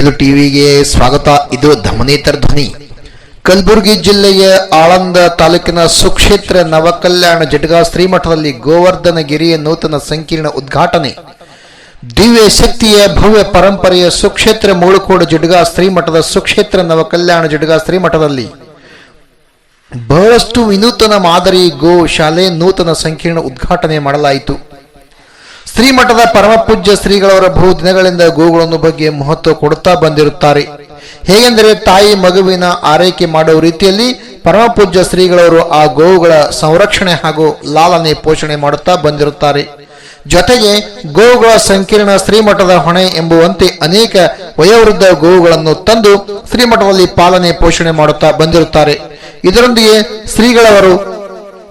ಇದು ಟಿವಿಗೆ ಸ್ವಾಗತ. ಇದು ಧಮನೇತರ ಧ್ವನಿ. ಕಲಬುರಗಿ ಜಿಲ್ಲೆಯ ಆಳಂದ ತಾಲೂಕಿನ ಸುಕ್ಷೇತ್ರ ನವಕಲ್ಯಾಣ ಜಟಗಾ ಶ್ರೀಮಠದಲ್ಲಿ ಗೋವರ್ಧನಗಿರಿಯ ನೂತನ ಸಂಕೀರ್ಣ ಉದ್ಘಾಟನೆ. ದಿವ್ಯ ಶಕ್ತಿಯ ಭವ್ಯ ಪರಂಪರೆಯ ಸುಕ್ಷೇತ್ರ ಮೂಳುಕೋಡು ಜಡ್ಗಾ ಶ್ರೀಮಠದ ಸುಕ್ಷೇತ್ರ ನವಕಲ್ಯಾಣ ಜಡ್ಗಾ ಶ್ರೀಮಠದಲ್ಲಿ. ಬಹಳಷ್ಟು ವಿನೂತನ ಮಾದರಿ ಗೋ ಶಾಲೆ ನೂತನ ಸಂಕೀರ್ಣ ಉದ್ಘಾಟನೆ ಮಾಡಲಾಯಿತು. ಶ್ರೀಮಠದ ಪರಮಪೂಜ್ಯ ಶ್ರೀಗಳವರ ಬಹು ದಿನಗಳಿಂದ ಗೋಗಳನ್ನು ಬಗ್ಗೆ ಮಹತ್ವ ಕೊಡುತ್ತಾ ಬಂದಿರುತ್ತಾರೆ. ಹೇಗೆಂದರೆ ತಾಯಿ ಮಗುವಿನ ಆರೈಕೆ ಮಾಡುವ ರೀತಿಯಲ್ಲಿ ಪರಮಪೂಜ್ಯ ಶ್ರೀಗಳವರು ಆ ಗೋವುಗಳ ಸಂರಕ್ಷಣೆ ಹಾಗೂ ಲಾಲನೆ ಪೋಷಣೆ ಮಾಡುತ್ತಾ ಬಂದಿರುತ್ತಾರೆ. ಜೊತೆಗೆ ಗೋವುಗಳ ಸಂಕೀರ್ಣ ಶ್ರೀಮಠದ ಹೊಣೆ ಎಂಬುವಂತೆ ಅನೇಕ ವಯೋವೃದ್ಧ ಗೋವುಗಳನ್ನು ತಂದು ಶ್ರೀಮಠದಲ್ಲಿ ಪಾಲನೆ ಪೋಷಣೆ ಮಾಡುತ್ತಾ ಬಂದಿರುತ್ತಾರೆ. ಇದರೊಂದಿಗೆ ಶ್ರೀಗಳವರು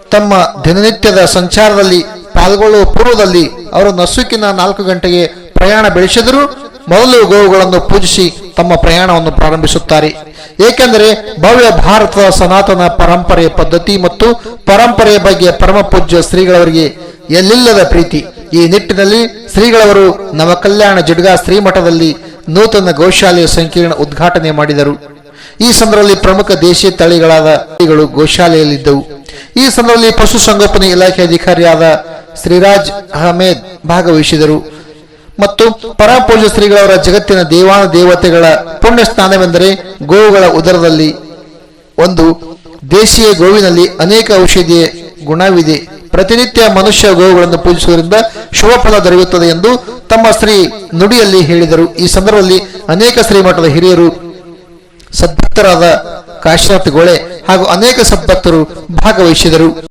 ತಮ್ಮ ದಿನನಿತ್ಯದ ಸಂಚಾರದಲ್ಲಿ ಪಾಲ್ಗೊಳ್ಳುವ ಪೂರ್ವದಲ್ಲಿ ಅವರು ನಸುಕಿನ ನಾಲ್ಕು ಗಂಟೆಗೆ ಪ್ರಯಾಣ ಬೆಳೆಸಿದರೂ ಮೊದಲು ಗೋವುಗಳನ್ನು ಪೂಜಿಸಿ ತಮ್ಮ ಪ್ರಯಾಣವನ್ನು ಪ್ರಾರಂಭಿಸುತ್ತಾರೆ. ಏಕೆಂದರೆ ಭವ್ಯ ಭಾರತದ ಸನಾತನ ಪರಂಪರೆ ಪದ್ಧತಿ ಮತ್ತು ಪರಂಪರೆಯ ಬಗ್ಗೆ ಪರಮ ಪೂಜ್ಯ ಶ್ರೀಗಳವರಿಗೆ ಎಲ್ಲಿಲ್ಲದ ಪ್ರೀತಿ. ಈ ನಿಟ್ಟಿನಲ್ಲಿ ಶ್ರೀಗಳವರು ನವಕಲ್ಯಾಣ ಜಡ್ಗಾ ಶ್ರೀಮಠದಲ್ಲಿ ನೂತನ ಗೋಶಾಲೆಯ ಸಂಕೀರ್ಣ ಉದ್ಘಾಟನೆ ಮಾಡಿದರು. ಈ ಸಂದರ್ಭದಲ್ಲಿ ಪ್ರಮುಖ ದೇಶೀಯ ತಳಿಗಳಾದ ತಳಿಗಳು ಗೋಶಾಲೆಯಲ್ಲಿದ್ದವು. ಈ ಸಂದರ್ಭದಲ್ಲಿ ಪಶುಸಂಗೋಪನೆ ಇಲಾಖೆ ಅಧಿಕಾರಿಯಾದ ಶ್ರೀರಾಜ್ ಅಹಮೇದ್ ಭಾಗವಹಿಸಿದರು. ಮತ್ತು ಪರಪೂಜ ಶ್ರೀಗಳವರ ಜಗತ್ತಿನ ದೇವಾನ ದೇವತೆಗಳ ಪುಣ್ಯ ಸ್ನಾನವೆಂದರೆ ಗೋವುಗಳ ಉದರದಲ್ಲಿ. ಒಂದು, ದೇಶೀಯ ಗೋವಿನಲ್ಲಿ ಅನೇಕ ಔಷಧಿಯ ಗುಣವಿದೆ. ಪ್ರತಿನಿತ್ಯ ಮನುಷ್ಯ ಗೋವುಗಳನ್ನು ಪೂಜಿಸುವುದರಿಂದ ಶುಭ ಫಲ ದೊರೆಯುತ್ತದೆ ಎಂದು ತಮ್ಮ ಶ್ರೀ ನುಡಿಯಲ್ಲಿ ಹೇಳಿದರು. ಈ ಸಂದರ್ಭದಲ್ಲಿ ಅನೇಕ ಶ್ರೀಮಠದ ಹಿರಿಯರು ಸದ್ಭಕ್ತರಾದ ಕಾಶಿನಾಥ್ ಗೋಳೆ ಹಾಗೂ ಅನೇಕ ಸದ್ಭಕ್ತರು ಭಾಗವಹಿಸಿದರು.